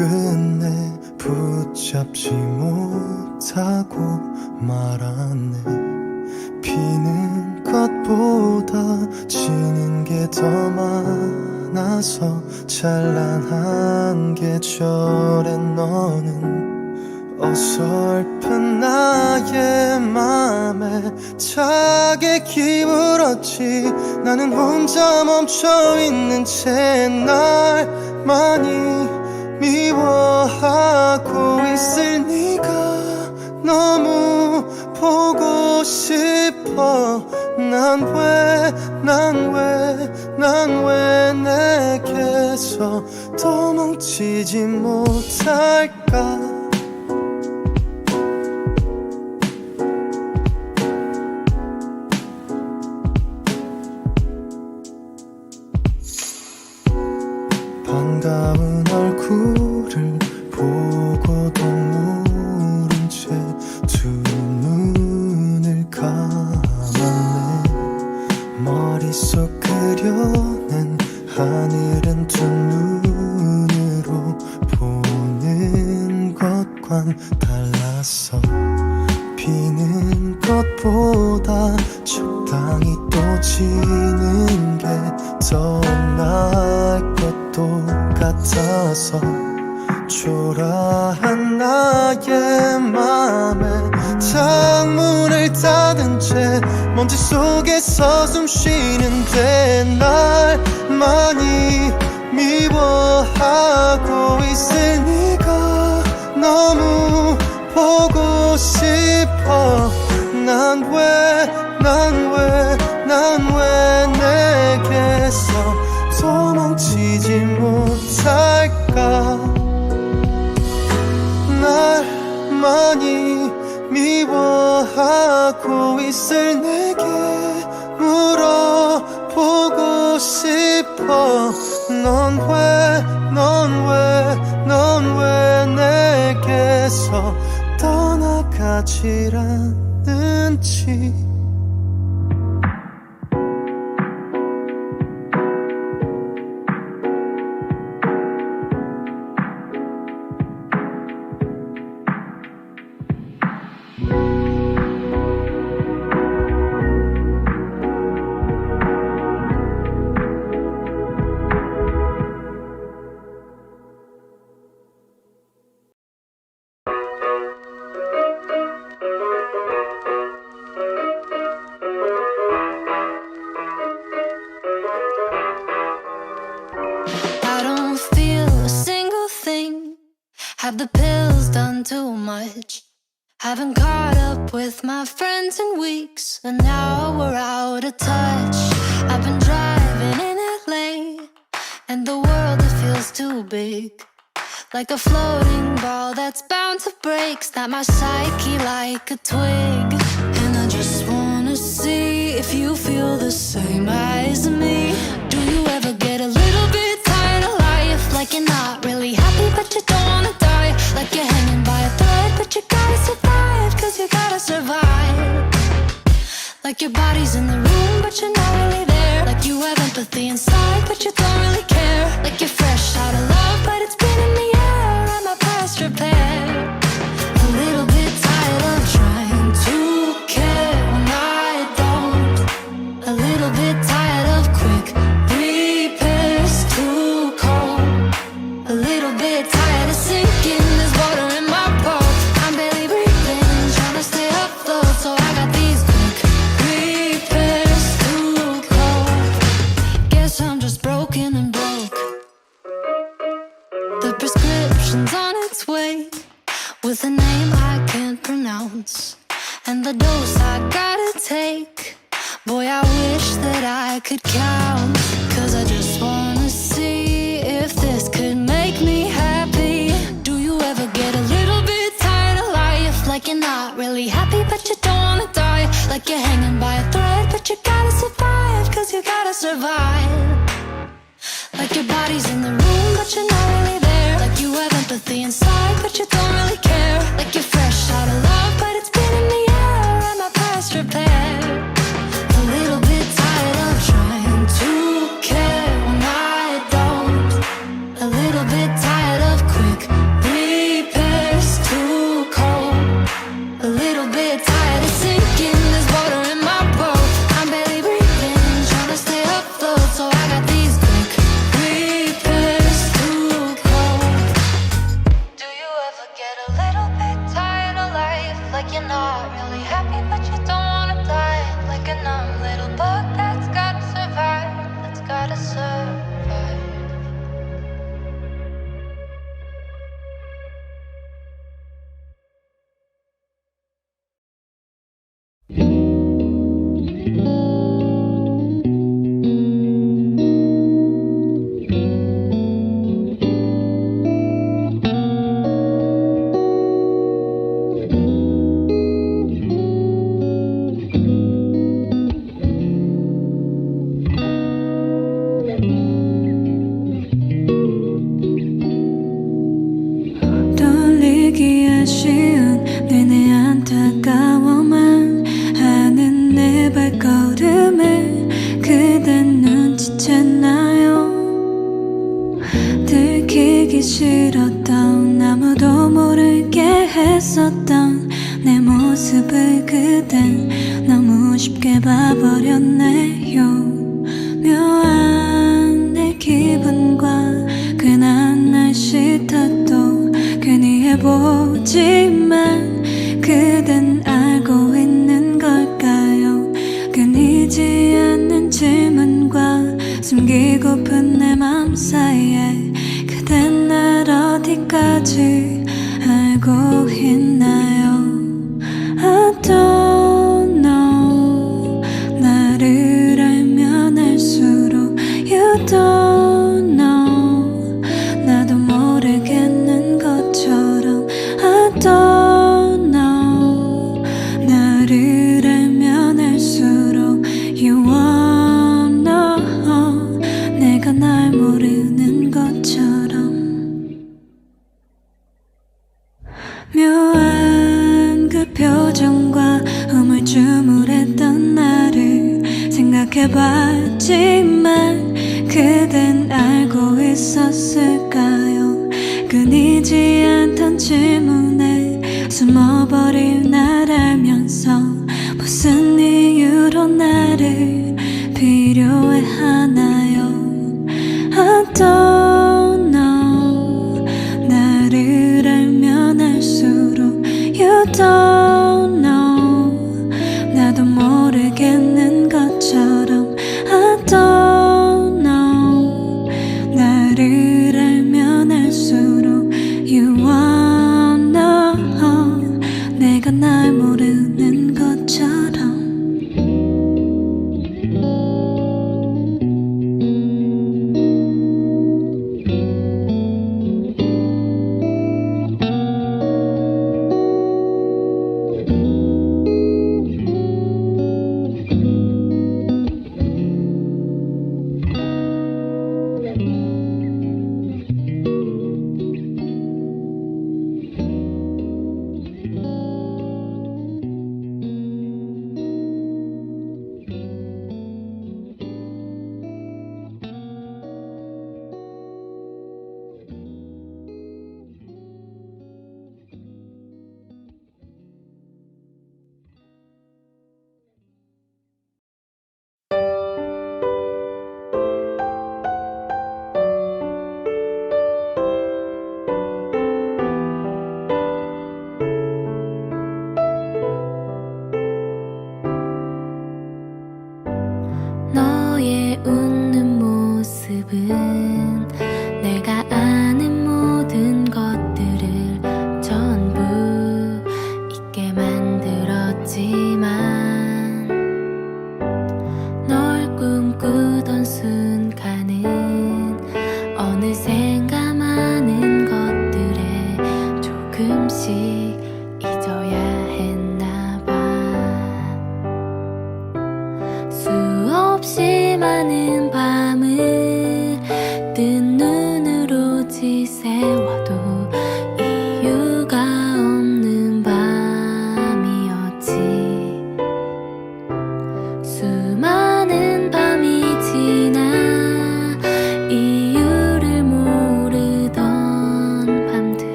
끝내 붙잡지 못하고 말았네. 피는 것보다 지는 게 더 많아서 찬란한 계절에 너는 어설픈 나의 맘에 차게 기울었지. 나는 혼자 멈춰있는 채날 많이 미워하고 있을 네가 너무 보고 싶어. 난 왜 난 왜 난 왜 내게서 도망치지 못할까 것과는 달랐어 비는 것보다 적당히 또 지는 게 더 나을 것도 같아서 초라한 나의 맘에 창문을 닫은 채 먼지 속에서 숨 쉬는데 날 많이 미워하고 네가 너무 보고 싶어. 난 왜 난 왜 난 왜 내게서 도망치지 못할까? 날 많이 미워하고 있을 내게 물어보고 싶어. 넌 왜 넌 왜 넌왜 내게서 떠나가질 않는지 And the world it feels too big. Like a floating ball that's bound to break. Snap my psyche like a twig. And I just wanna see if you feel the same as me. Do you ever get a little bit tired of life? Like you're not really happy but you don't wanna die. Like you're hanging by a thread but you gotta survive Cause you gotta survive. Like your body's in the room but you're not really there. Like you have empathy and you're not really happy, but you don't wanna die. Like you're hanging by a thread, but you gotta survive, cause you gotta survive. Like your body's in the